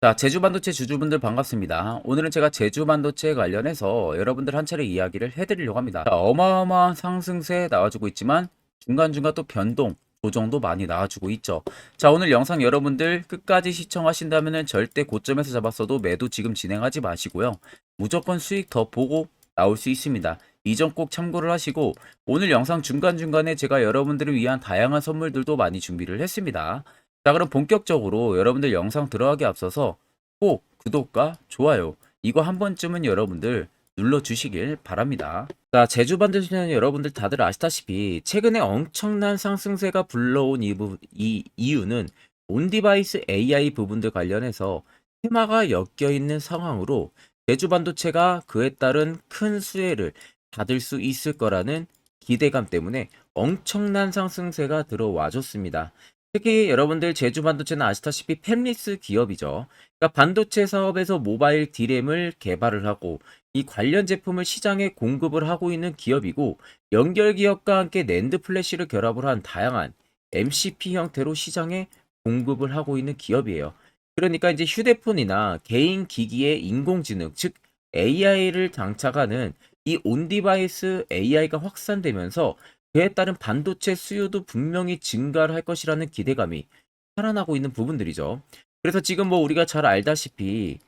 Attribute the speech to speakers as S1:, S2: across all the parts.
S1: 자, 제주 반도체 주주분들 반갑습니다. 오늘은 제가 제주 반도체 관련해서 여러분들 한 차례 이야기를 해드리려고 합니다. 자, 어마어마한 상승세 나와주고 있지만 중간중간 또 변동, 조정도 많이 나와주고 있죠. 자, 오늘 영상 여러분들 끝까지 시청하신다면 절대 고점에서 잡았어도 매도 지금 진행하지 마시고요. 무조건 수익 더 보고 나올 수 있습니다. 이 점 꼭 참고를 하시고 오늘 영상 중간중간에 제가 여러분들을 위한 다양한 선물들도 많이 준비를 했습니다. 자, 그럼 본격적으로 여러분들 영상 들어가기 앞서서 꼭 구독과 좋아요 이거 한 번쯤은 여러분들 눌러주시길 바랍니다. 자, 제주 반도체는 여러분들 다들 아시다시피 최근에 엄청난 상승세가 불러온 이, 부, 이 이유는 온디바이스 AI 부분들 관련해서 테마가 엮여 있는 상황으로 제주 반도체가 그에 따른 큰 수혜를 받을 수 있을 거라는 기대감 때문에 엄청난 상승세가 들어와 줬습니다. 특히 여러분들 제주 반도체는 아시다시피 팹리스 기업이죠. 그러니까 반도체 사업에서 모바일 디램을 개발을 하고 이 관련 제품을 시장에 공급을 하고 있는 기업이고 연결 기업과 함께 낸드 플래시를 결합을 한 다양한 MCP 형태로 시장에 공급을 하고 있는 기업이에요. 그러니까 이제 휴대폰이나 개인 기기의 인공지능 즉 AI를 장착하는 이 온디바이스 AI가 확산되면서 그에 따른 반도체 수요도 분명히 증가를 할 것이라는 기대감이 살아나고 있는 부분들이죠. 그래서 지금 뭐 우리가 잘 알다시피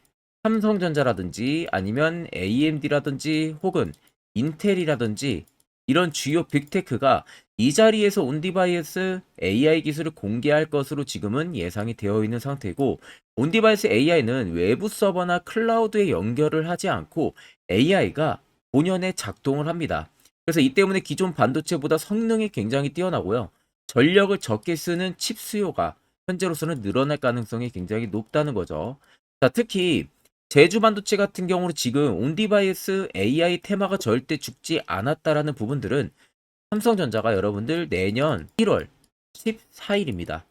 S1: 삼성전자라든지 아니면 AMD라든지 혹은 인텔이라든지 이런 주요 빅테크가 이 자리에서 온디바이스 AI 기술을 공개할 것으로 지금은 예상이 되어 있는 상태고 온디바이스 AI는 외부 서버나 클라우드에 연결을 하지 않고 AI가 본연의 작동을 합니다. 그래서 이 때문에 기존 반도체보다 성능이 굉장히 뛰어나고요. 전력을 적게 쓰는 칩 수요가 현재로서는 늘어날 가능성이 굉장히 높다는 거죠. 자, 특히 제주 반도체 같은 경우는 지금 온디바이스 AI 테마가 절대 죽지 않았다라는 부분들은 삼성전자가 여러분들 내년 1월 14일입니다.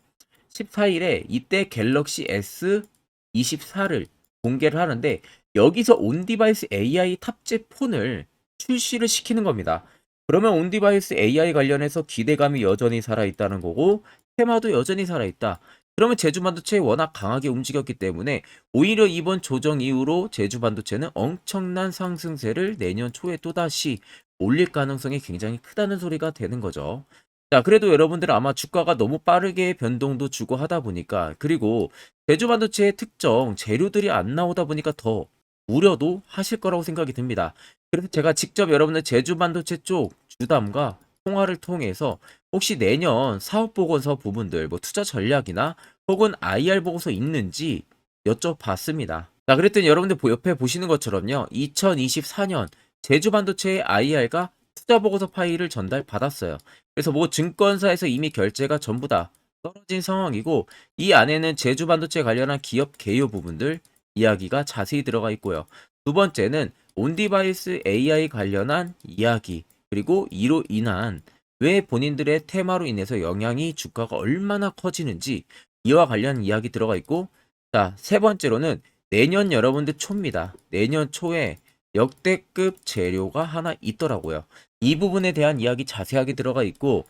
S1: 14일에 이때 갤럭시 S24를 공개를 하는데 여기서 온디바이스 AI 탑재 폰을 출시를 시키는 겁니다. 그러면 온디바이스 AI 관련해서 기대감이 여전히 살아있다는 거고 테마도 여전히 살아있다. 그러면 제주 반도체 워낙 강하게 움직였기 때문에 오히려 이번 조정 이후로 제주 반도체는 엄청난 상승세를 내년 초에 또다시 올릴 가능성이 굉장히 크다는 소리가 되는 거죠. 자, 그래도 여러분들 아마 주가가 너무 빠르게 변동도 주고 하다 보니까 그리고 제주 반도체의 특정 재료들이 안 나오다 보니까 더 우려도 하실 거라고 생각이 듭니다. 그래서 제가 직접 여러분들 제주 반도체 쪽 주담과 통화를 통해서 혹시 내년 사업 보고서 부분들 뭐 투자 전략이나 혹은 IR 보고서 있는지 여쭤봤습니다. 자, 그랬더니 여러분들 보- 옆에 보시는 것처럼요. 2024년 제주 반도체의 IR가 투자 보고서 파일을 전달 받았어요. 그래서 뭐 증권사에서 이미 결제가 전부 다 떨어진 상황이고 이 안에는 제주 반도체 관련한 기업 개요 부분들 이야기가 자세히 들어가 있고요. 두 번째는 온디바이스 AI 관련한 이야기 그리고 이로 인한 왜 본인들의 테마로 인해서 영향이 주가가 얼마나 커지는지 이와 관련 이야기 들어가 있고 자 세 번째로는 내년 여러분들 초입니다. 내년 초에 역대급 재료가 하나 있더라고요. 이 부분에 대한 이야기 자세하게 들어가 있고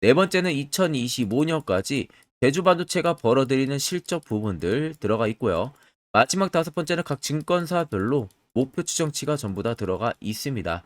S1: 네 번째는 2025년까지 제주 반도체가 벌어들이는 실적 부분들 들어가 있고요. 마지막 다섯 번째는 각 증권사별로 목표 추정치가 전부 다 들어가 있습니다.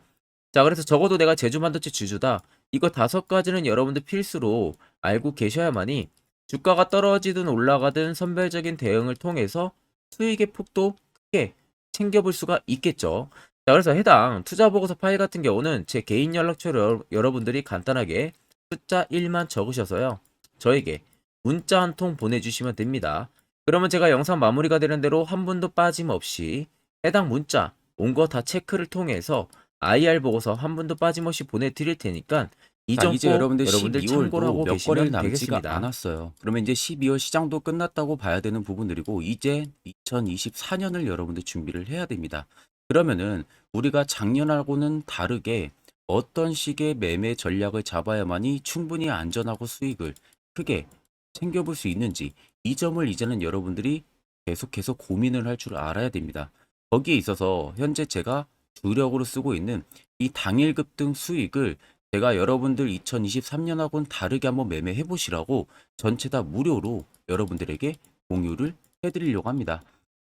S1: 자, 그래서 적어도 내가 제주 반도체 주주다. 이거 다섯 가지는 여러분들 필수로 알고 계셔야만이 주가가 떨어지든 올라가든 선별적인 대응을 통해서 수익의 폭도 크게 챙겨볼 수가 있겠죠. 자, 그래서 해당 투자 보고서 파일 같은 경우는 제 개인 연락처로 여러- 여러분들이 간단하게 숫자 1만 적으셔서요. 저에게 문자 한 통 보내주시면 됩니다. 그러면 제가 영상 마무리가 되는 대로 한 분도 빠짐없이 해당 문자 온 거 다 체크를 통해서 IR 보고서 한 분도 빠짐없이 보내드릴 테니까 이
S2: 자,
S1: 점
S2: 이제
S1: 꼭
S2: 여러분들
S1: 여러분들
S2: 12월도
S1: 참고를 하고
S2: 몇 거리
S1: 계시면
S2: 남지가
S1: 되겠습니다.
S2: 않았어요. 그러면 이제 12월 시장도 끝났다고 봐야 되는 부분들이고 이제 2024년을 여러분들 준비를 해야 됩니다. 그러면은 우리가 작년하고는 다르게 어떤 식의 매매 전략을 잡아야만이 충분히 안전하고 수익을 크게 챙겨볼 수 있는지 이 점을 이제는 여러분들이 계속해서 고민을 할 줄 알아야 됩니다. 거기에 있어서 현재 제가 주력으로 쓰고 있는 이 당일 급 등 수익을 제가 여러분들 2023년하고는 다르게 한번 매매해 보시라고 전체 다 무료로 여러분들에게 공유를 해드리려고 합니다.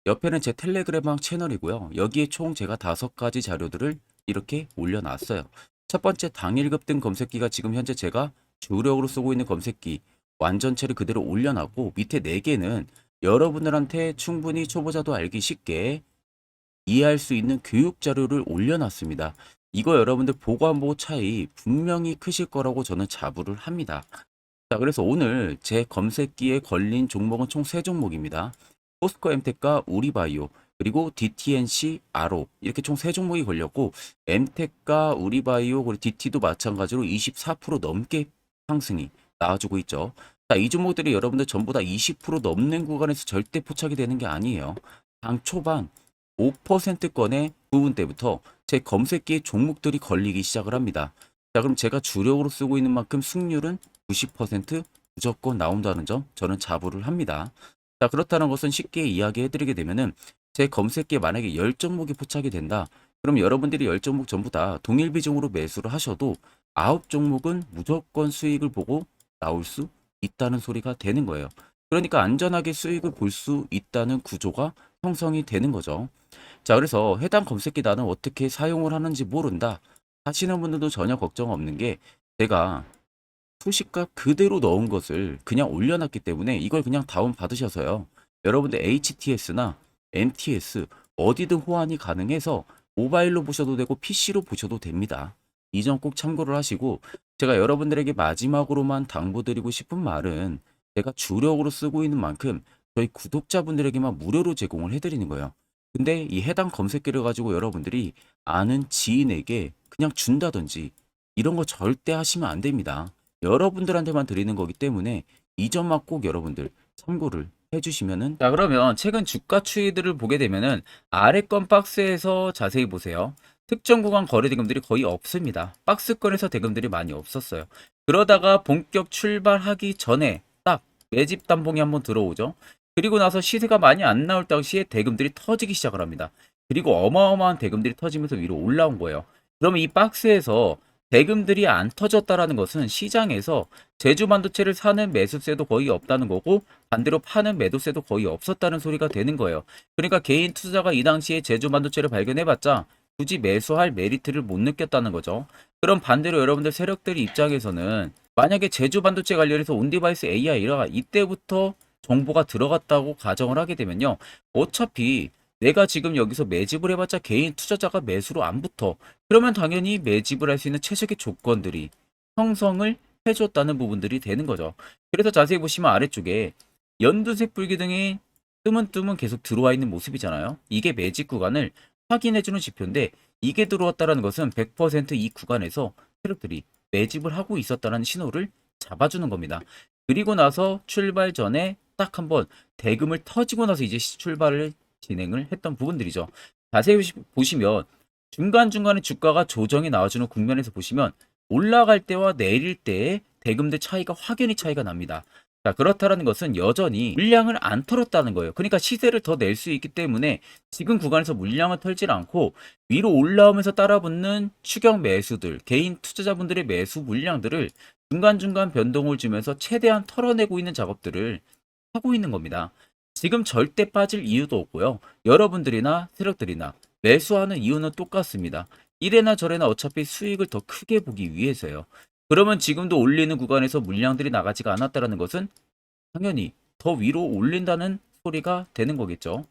S2: 옆에는 제 텔레그램방 채널이고요. 여기에 총 제가 다섯 가지 자료들을 이렇게 올려놨어요. 첫 번째 당일 급 등 검색기가 지금 현재 제가 주력으로 쓰고 있는 검색기 완전체를 그대로 올려놨고 밑에 네 개는 여러분들한테 충분히 초보자도 알기 쉽게 이해할 수 있는 교육 자료를 올려놨습니다. 이거 여러분들 보고 차이 분명히 크실 거라고 저는 자부를 합니다. 자, 그래서 오늘 제 검색기에 걸린 종목은 총세 종목입니다. 포스코 엠텍과 우리바이오 그리고 DTNC 아로 이렇게 총세 종목이 걸렸고 엠텍과 우리바이오 그리고 DT도 마찬가지로 24% 넘게 상승이 나와주고 있죠. 자, 이 종목들이 여러분들 전부 다 20% 넘는 구간에서 절대 포착이 되는 게 아니에요. 당 초반 5%권의 부분 때부터 제 검색기에 종목들이 걸리기 시작을 합니다. 자, 그럼 제가 주력으로 쓰고 있는 만큼 승률은 90% 무조건 나온다는 점 저는 자부를 합니다. 자, 그렇다는 것은 쉽게 이야기해 드리게 되면은 제 검색기에 만약에 10종목이 포착이 된다. 그럼 여러분들이 10종목 전부 다 동일 비중으로 매수를 하셔도 9종목은 무조건 수익을 보고 나올 수 있다는 소리가 되는 거예요. 그러니까 안전하게 수익을 볼 수 있다는 구조가 형성이 되는 거죠. 자, 그래서 해당 검색기 나는 어떻게 사용을 하는지 모른다 하시는 분들도 전혀 걱정 없는 게 제가 수식값 그대로 넣은 것을 그냥 올려놨기 때문에 이걸 그냥 다운 받으셔서요. 여러분들 HTS나 MTS 어디든 호환이 가능해서 모바일로 보셔도 되고 PC로 보셔도 됩니다. 이 점 꼭 참고를 하시고 제가 여러분들에게 마지막으로만 당부드리고 싶은 말은 제가 주력으로 쓰고 있는 만큼 저희 구독자분들에게만 무료로 제공을 해드리는 거예요. 근데 이 해당 검색기를 가지고 여러분들이 아는 지인에게 그냥 준다든지 이런 거 절대 하시면 안 됩니다. 여러분들한테만 드리는 거기 때문에 이 점만 꼭 여러분들 참고를 해주시면은
S1: 자, 그러면 최근 주가 추이들을 보게 되면은 아래권 박스에서 자세히 보세요. 특정 구간 거래 대금들이 거의 없습니다. 박스권에서 대금들이 많이 없었어요. 그러다가 본격 출발하기 전에 딱 매집 단봉이 한번 들어오죠. 그리고 나서 시세가 많이 안 나올 당시에 대금들이 터지기 시작을 합니다. 그리고 어마어마한 대금들이 터지면서 위로 올라온 거예요. 그러면 이 박스에서 대금들이 안 터졌다라는 것은 시장에서 제주 반도체를 사는 매수세도 거의 없다는 거고 반대로 파는 매도세도 거의 없었다는 소리가 되는 거예요. 그러니까 개인 투자자가 이 당시에 제주 반도체를 발견해봤자 굳이 매수할 메리트를 못 느꼈다는 거죠. 그럼 반대로 여러분들 세력들 입장에서는 만약에 제주 반도체 관련해서 온디바이스 AI가 이때부터 정보가 들어갔다고 가정을 하게 되면요. 어차피 내가 지금 여기서 매집을 해봤자 개인 투자자가 매수로 안 붙어. 그러면 당연히 매집을 할 수 있는 최적의 조건들이 형성을 해줬다는 부분들이 되는 거죠. 그래서 자세히 보시면 아래쪽에 연두색 불기둥이 뜨문뜨문 계속 들어와 있는 모습이잖아요. 이게 매집 구간을 확인해주는 지표인데 이게 들어왔다는 것은 100%이 구간에서 세력들이 매집을 하고 있었다는 신호를 잡아주는 겁니다. 그리고 나서 출발 전에 딱 한번 대금을 터지고 나서 이제 출발을 진행을 했던 부분들이죠. 자세히 보시- 보시면 중간중간에 주가가 조정이 나와주는 국면에서 보시면 올라갈 때와 내릴 때의 대금들 차이가 확연히 차이가 납니다. 자, 그렇다라는 것은 여전히 물량을 안 털었다는 거예요. 그러니까 시세를 더 낼 수 있기 때문에 지금 구간에서 물량을 털질 않고 위로 올라오면서 따라붙는 추격 매수들, 개인 투자자분들의 매수 물량들을 중간중간 변동을 주면서 최대한 털어내고 있는 작업들을 하고 있는 겁니다. 지금 절대 빠질 이유도 없고요. 여러분들이나 세력들이나 매수하는 이유는 똑같습니다. 이래나 저래나 어차피 수익을 더 크게 보기 위해서요. 그러면 지금도 올리는 구간에서 물량들이 나가지가 않았다는 것은 당연히 더 위로 올린다는 소리가 되는 거겠죠.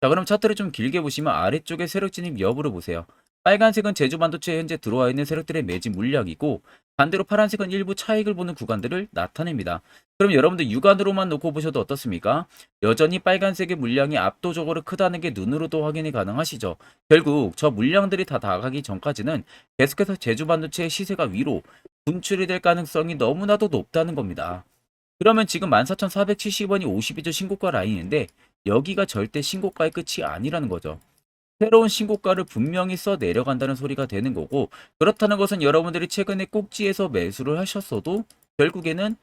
S1: 자, 그럼 차트를 좀 길게 보시면 아래쪽에 세력 진입 여부를 보세요. 빨간색은 제주 반도체에 현재 들어와 있는 세력들의 매집 물량이고 반대로 파란색은 일부 차익을 보는 구간들을 나타냅니다. 그럼 여러분들 육안으로만 놓고 보셔도 어떻습니까? 여전히 빨간색의 물량이 압도적으로 크다는 게 눈으로도 확인이 가능하시죠. 결국 저 물량들이 다 나가기 전까지는 계속해서 제주 반도체의 시세가 위로 분출이 될 가능성이 너무나도 높다는 겁니다. 그러면 지금 14,470원이 52주 신고가 라인인데 여기가 절대 신고가의 끝이 아니라는 거죠. 새로운 신고가를 분명히 써 내려간다는 소리가 되는 거고 그렇다는 것은 여러분들이 최근에 꼭지에서 매수를 하셨어도 결국에는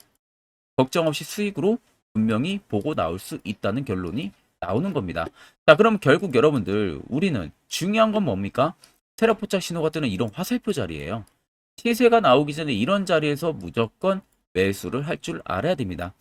S1: 걱정 없이 수익으로 분명히 보고 나올 수 있다는 결론이 나오는 겁니다. 자, 그럼 결국 여러분들 우리는 중요한 건 뭡니까? 테라포착 신호가 뜨는 이런 화살표 자리예요. 시세가 나오기 전에 이런 자리에서 무조건 매수를 할 줄 알아야 됩니다.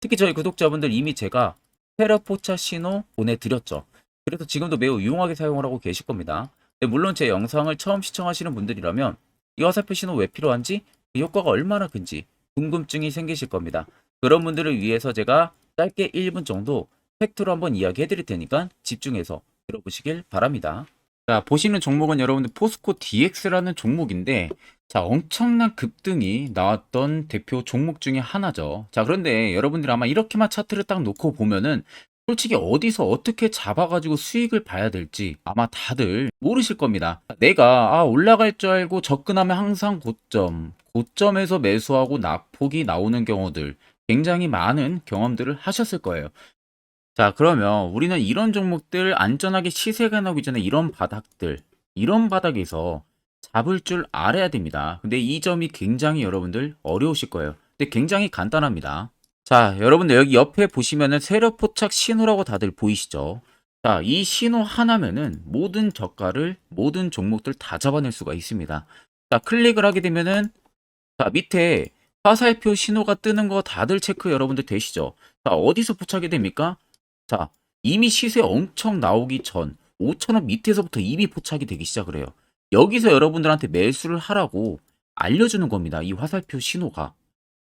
S1: 특히 저희 구독자분들 이미 제가 테라포차 신호 보내드렸죠. 그래서 지금도 매우 유용하게 사용을 하고 계실 겁니다. 네, 물론 제 영상을 처음 시청하시는 분들이라면 이 화살표 신호 왜 필요한지 그 효과가 얼마나 큰지 궁금증이 생기실 겁니다. 그런 분들을 위해서 제가 짧게 1분 정도 팩트로 한번 이야기해 드릴 테니까 집중해서 들어보시길 바랍니다. 자, 보시는 종목은 여러분들 포스코 DX라는 종목인데 자, 엄청난 급등이 나왔던 대표 종목 중에 하나죠. 자, 그런데 여러분들 아마 이렇게만 차트를 딱 놓고 보면은 솔직히 어디서 어떻게 잡아가지고 수익을 봐야 될지 아마 다들 모르실 겁니다. 내가 아, 올라갈 줄 알고 접근하면 항상 고점, 고점에서 매수하고 낙폭이 나오는 경우들 굉장히 많은 경험들을 하셨을 거예요. 자, 그러면 우리는 이런 종목들 안전하게 시세가 나오기 전에 이런 바닥들, 이런 바닥에서 잡을 줄 알아야 됩니다. 근데 이 점이 굉장히 여러분들 어려우실 거예요. 근데 굉장히 간단합니다. 자, 여러분들 여기 옆에 보시면은 세력 포착 신호라고 다들 보이시죠? 자, 이 신호 하나면은 모든 저가를 모든 종목들 다 잡아낼 수가 있습니다. 자, 클릭을 하게 되면은 자, 밑에 화살표 신호가 뜨는 거 다들 체크 여러분들 되시죠? 자, 어디서 포착이 됩니까? 자, 이미 시세 엄청 나오기 전 5천원 밑에서부터 이미 포착이 되기 시작을 해요. 여기서 여러분들한테 매수를 하라고 알려주는 겁니다. 이 화살표 신호가.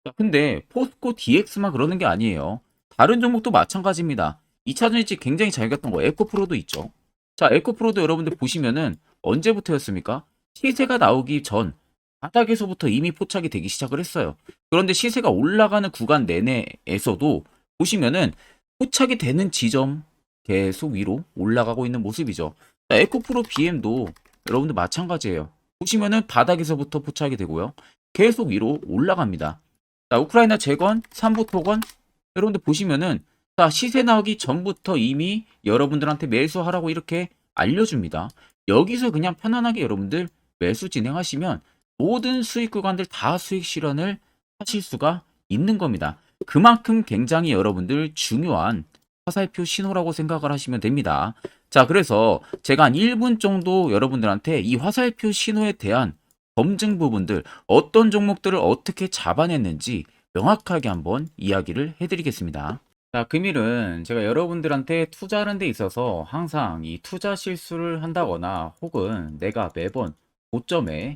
S1: 자, 근데 포스코 DX만 그러는 게 아니에요. 다른 종목도 마찬가지입니다. 2차전 일찍 굉장히 잘 갔던 거 에코프로도 있죠. 자, 에코프로도 여러분들 보시면은 언제부터였습니까? 시세가 나오기 전 바닥에서부터 이미 포착이 되기 시작을 했어요. 그런데 시세가 올라가는 구간 내내에서도 보시면은 포착이 되는 지점 계속 위로 올라가고 있는 모습이죠. 자, 에코프로 BM도 여러분들 마찬가지예요. 보시면은 바닥에서부터 포착이 되고요. 계속 위로 올라갑니다. 자, 우크라이나 재건, 삼부 토건 여러분들 보시면은 자, 시세 나오기 전부터 이미 여러분들한테 매수하라고 이렇게 알려줍니다. 여기서 그냥 편안하게 여러분들 매수 진행하시면 모든 수익 구간들 다 수익 실현을 하실 수가 있는 겁니다. 그만큼 굉장히 여러분들 중요한 화살표 신호라고 생각을 하시면 됩니다. 자, 그래서 제가 한 1분 정도 여러분들한테 이 화살표 신호에 대한 검증 부분들, 어떤 종목들을 어떻게 잡아냈는지 명확하게 한번 이야기를 해드리겠습니다. 자, 금일은 제가 여러분들한테 투자하는 데 있어서 항상 이 투자 실수를 한다거나 혹은 내가 매번 고점에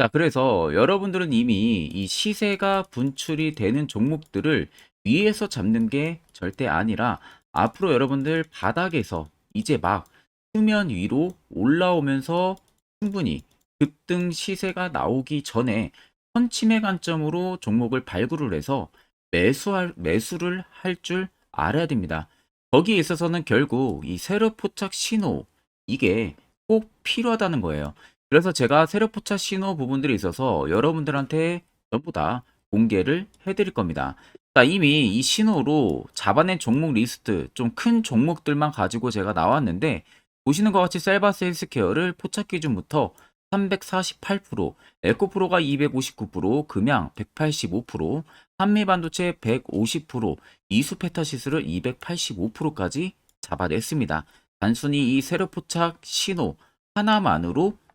S1: 자, 그래서 여러분들은 이미 이 시세가 분출이 되는 종목들을 위에서 잡는 게 절대 아니라 앞으로 여러분들 바닥에서 이제 막 수면 위로 올라오면서 충분히 급등 시세가 나오기 전에 선침의 관점으로 종목을 발굴을 해서 매수할, 매수를 할 줄 알아야 됩니다. 거기에 있어서는 결국 이 세력 포착 신호 이게 꼭 필요하다는 거예요. 그래서 제가 세력 포착 신호 부분들이 있어서 여러분들한테 전부 다 공개를 해드릴 겁니다. 자, 이미 이 신호로 잡아낸 종목 리스트 좀 큰 종목들만 가지고 제가 나왔는데 보시는 것 같이 셀바스 헬스케어를 포착 기준부터 348%, 에코프로가 259%, 금양 185%, 한미반도체 150%, 이수페타시스를 285%까지 잡아냈습니다. 단순히 이 세력 포착 신호 하나만으로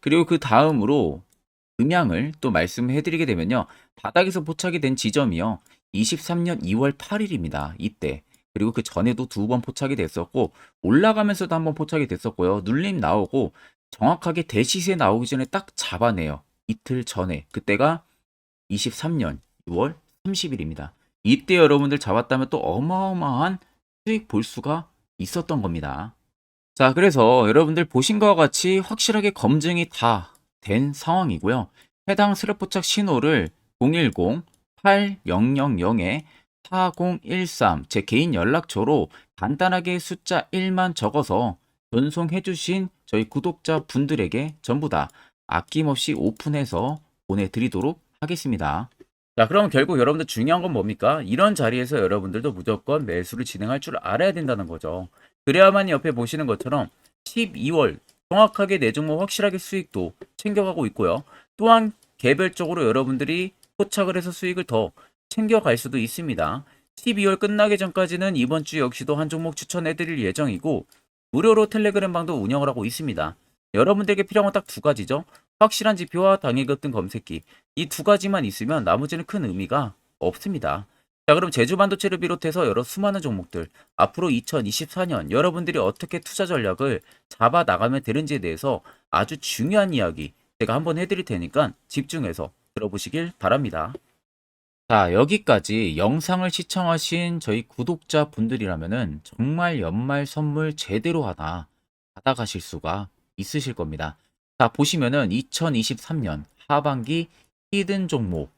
S1: 그리고 그 다음으로 음향을 또 말씀해 드리게 되면요. 바닥에서 포착이 된 지점이요. 23년 2월 8일입니다. 이때. 그리고 그 전에도 두 번 포착이 됐었고 올라가면서도 한 번 포착이 됐었고요. 눌림 나오고 정확하게 대시세 나오기 전에 딱 잡아내요. 이틀 전에. 그때가 23년 6월 30일입니다. 이때 여러분들 잡았다면 또 어마어마한 수익 볼 수가 있었던 겁니다. 자, 그래서 여러분들 보신 것과 같이 확실하게 검증이 다 된 상황이고요. 해당 스랩포착 신호를 010-8000-4013 제 개인 연락처로 간단하게 숫자 1만 적어서 전송해 주신 저희 구독자 분들에게 전부 다 아낌없이 오픈해서 보내드리도록 하겠습니다. 자, 그럼 결국 여러분들 중요한 건 뭡니까? 이런 자리에서 여러분들도 무조건 매수를 진행할 줄 알아야 된다는 거죠. 그래야만 옆에 보시는 것처럼 12월 정확하게 내 종목 확실하게 수익도 챙겨가고 있고요. 또한 개별적으로 여러분들이 포착을 해서 수익을 더 챙겨갈 수도 있습니다. 12월 끝나기 전까지는 이번 주 역시도 한 종목 추천해드릴 예정이고 무료로 텔레그램 방도 운영을 하고 있습니다. 여러분들에게 필요한 건 딱 두 가지죠. 확실한 지표와 당일 급 등 검색기 이 두 가지만 있으면 나머지는 큰 의미가 없습니다. 자 그럼 제주 반도체를 비롯해서 여러 수많은 종목들 앞으로 2024년 여러분들이 어떻게 투자 전략을 잡아 나가면 되는지에 대해서 아주 중요한 이야기 제가 한번 해드릴 테니까 집중해서 들어보시길 바랍니다. 자 여기까지 영상을 시청하신 저희 구독자 분들이라면은 정말 연말 선물 제대로 하나 받아가실 수가 있으실 겁니다. 자 보시면은 2023년 하반기 히든 종목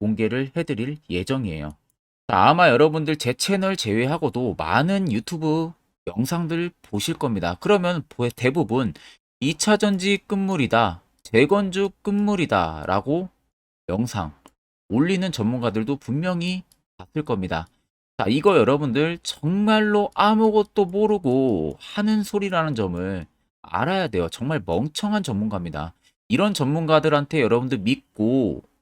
S1: 공개를 해드릴 예정이에요. 자, 아마 여러분들 제 채널 제외하고도 많은 유튜브 영상들 보실 겁니다. 그러면 보- 대부분 2차 전지 끝물이다, 재건주 끝물이다 라고 영상 올리는 전문가들도 분명히 봤을 겁니다. 자, 이거 여러분들 정말로 아무것도 모르고 하는 소리라는 점을 알아야 돼요. 정말 멍청한 전문가입니다. 이런 전문가들한테 여러분들 믿고